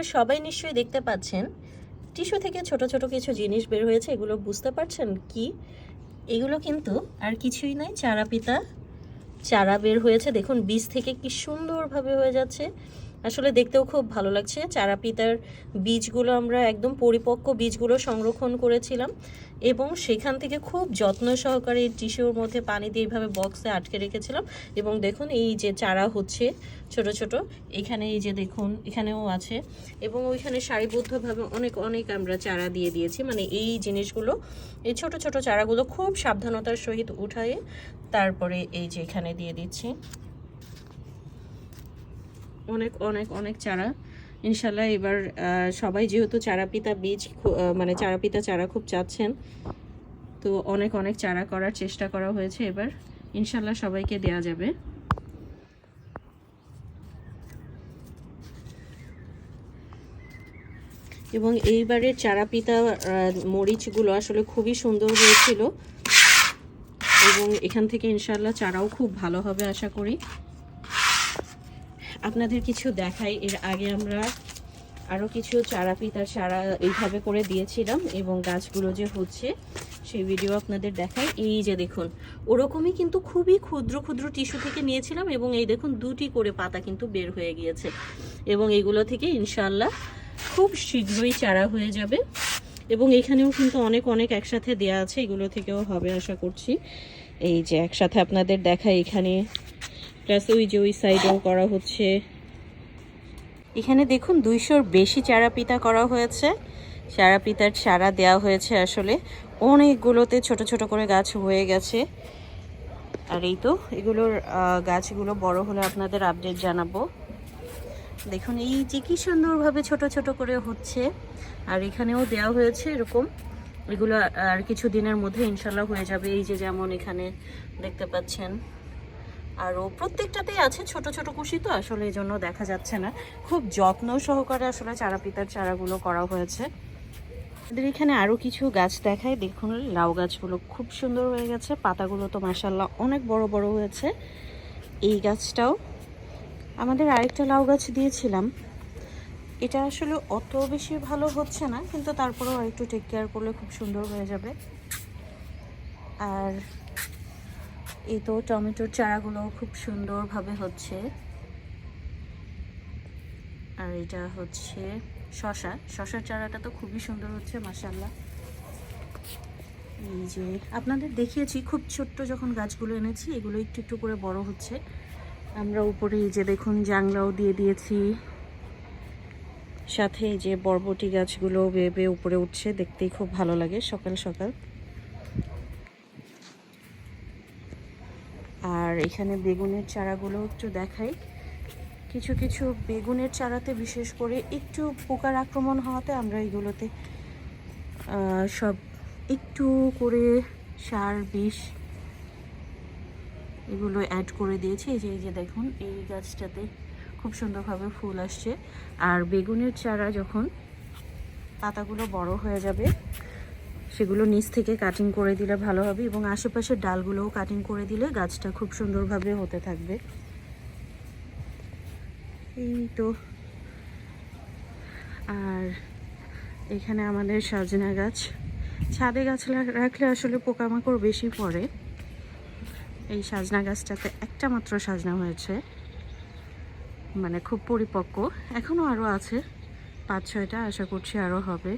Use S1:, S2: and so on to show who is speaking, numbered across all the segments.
S1: আপনারা সবাই নিশ্চয়ই দেখতে পাচ্ছেন। টিস্যু থেকে ছোট ছোট কিছু জিনিস বের হয়েছে, এগুলো বুঝতে পারছেন কি? এগুলো কিন্তু আর কিছুই নাই চারা পিতা চারা বের হয়েছে, দেখুন, বীজ থেকে কি সুন্দরভাবে হয়ে যাচ্ছে। আসলে দেখতেও খুব ভালো লাগছে। চারা পিতার বীজগুলো আমরা একদম পরিপক্ক বীজগুলো সংরক্ষণ করেছিলাম এবং সেখান থেকে খুব যত্ন সহকারে টিস্যুর মধ্যে পানি দিয়ে এইভাবে বক্সে আটকে রেখেছিলাম এবং দেখুন এই যে চারা হচ্ছে ছোট ছোট, এখানে এই যে দেখুন, এখানেও আছে এবং ওইখানে সারিবদ্ধভাবে অনেক অনেক আমরা চারা দিয়ে দিয়েছি। মানে এই জিনিসগুলো, এই ছোট ছোট চারাগুলো খুব সাবধানতার সহিত উঠায়ে তারপরে এই যে এখানে দিয়ে দিচ্ছি। অনেক অনেক অনেক চারা। ইনশাল্লাহ এবার সবাই যেহেতু চারাপিতা বীজ মানে চারাপিতা চারা খুব চাচ্ছেন, তো অনেক অনেক চারা করার চেষ্টা করা হয়েছে এবার। ইনশাল্লাহ সবাইকে দেয়া যাবে। এবং এইবারের চারাপিতা মরিচগুলো আসলে খুবই সুন্দর হয়েছিল। এবং এখান থেকে ইনশাল্লাহ চারাও খুব ভালো হবে, আশা করি। আপনাদের কিছু দেখাই। এর আগে আমরা আরও কিছু চারা পিতার চারা এইভাবে করে দিয়েছিলাম এবং গাছগুলো যে হচ্ছে, সেই ভিডিও আপনাদের দেখাই। এই যে দেখুন, ওরকমই কিন্তু খুবই ক্ষুদ্র ক্ষুদ্র টিস্যু থেকে নিয়েছিলাম এবং এই দেখুন দুটি করে পাতা কিন্তু বের হয়ে গিয়েছে। এবং এইগুলো থেকে ইনশাল্লাহ খুব শীঘ্রই চারা হয়ে যাবে। এবং এখানেও কিন্তু অনেক অনেক একসাথে দেয়া আছে, এগুলো থেকেও হবে আশা করছি। এই যে একসাথে আপনাদের দেখা এখানে। প্লাস ওই যে ওই সাইডেও করা হচ্ছে। এখানে দেখুন, দুইশোর বেশি চারা পিতা করা হয়েছে। চারা পিতার চারা দেওয়া হয়েছে আসলে। অনেকগুলোতে ছোট ছোট করে গাছ হয়ে গেছে। আর এই তো, এগুলোর গাছগুলো বড় হলে আপনাদের আপডেট জানাব। দেখুন, এই যে কি সুন্দরভাবে ছোট ছোট করে হচ্ছে। আর এখানেও দেওয়া হয়েছে এরকম। এগুলো আর কিছু দিনের মধ্যে ইনশাল্লাহ হয়ে যাবে। এই যে যেমন এখানে দেখতে পাচ্ছেন। আরও প্রত্যেকটাতেই আছে ছোট ছোট কুশি তো আসলে এই জন্য দেখা যাচ্ছে না। খুব যত্ন সহকারে আসলে চারা পিতার চারাগুলো করা হয়েছে। আমাদের এখানে আরও কিছু গাছ দেখায় দেখুন, লাউ গাছগুলো খুব সুন্দর হয়ে গেছে। পাতাগুলো তো মাসাল্লাহ অনেক বড় বড় হয়েছে। এই গাছটাও। আমাদের আরেকটা লাউ গাছ দিয়েছিলাম। এটা আসলে অত বেশি ভালো হচ্ছে না, কিন্তু তারপরেও একটু টেক কেয়ার করলে খুব সুন্দর হয়ে যাবে। আর এই তো টমেটোর চারাগুলো খুব সুন্দরভাবে হচ্ছে। আর এটা হচ্ছে শশা শশার চারাটা তো খুবই সুন্দর হচ্ছে মাসাল্লাহ এই যে আপনাদের দেখিয়েছি, খুব ছোট্ট যখন গাছগুলো এনেছি, এগুলো একটু একটু করে বড় হচ্ছে। আমরা উপরে এই যে দেখুন জাংলাও দিয়ে দিয়েছি। সাথে যে বরবটি গাছগুলো বেয়ে বেয়ে উপরে উঠছে, দেখতেই খুব ভালো লাগে সকাল সকাল। আর এখানে বেগুনের চারাগুলো একটু দেখাই। কিছু কিছু বেগুনের চারাতে বিশেষ করে একটু পোকার আক্রমণ হওয়াতে আমরা এগুলোতে সব একটু করে সার, বিষ এগুলো অ্যাড করে দিয়েছি। এই যে এই যে দেখুন, এই গাছটাতে খুব সুন্দরভাবে ফুল আসছে। আর বেগুনের চারা যখন পাতাগুলো বড় হয়ে যাবে সেগুলো নিচ থেকে কাটিং করে দিলে ভালো হবে এবং আশেপাশের ডালগুলোও কাটিং করে দিলে গাছটা খুব সুন্দরভাবে হতে থাকবে। এই তো। আর এখানে আমাদের সজনা গাছ। ছাদে গাছ রাখলে আসলে পোকামাকড় বেশি পড়ে। এই সাজনা গাছটাতে একটা মাত্র সাজনা হয়েছে। মানে খুব পরিপক্ক। এখনও আরও আছে। পাঁচ ছয়টা আশা করছি আরও হবে।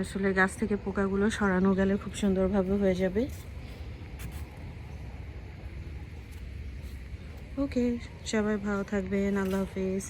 S1: আসলে গাছ থেকে পোকাগুলো সরানো গেলে খুব সুন্দরভাবে হয়ে যাবে। ওকে সবাই ভালো থাকবেন, আল্লাহ হাফিজ।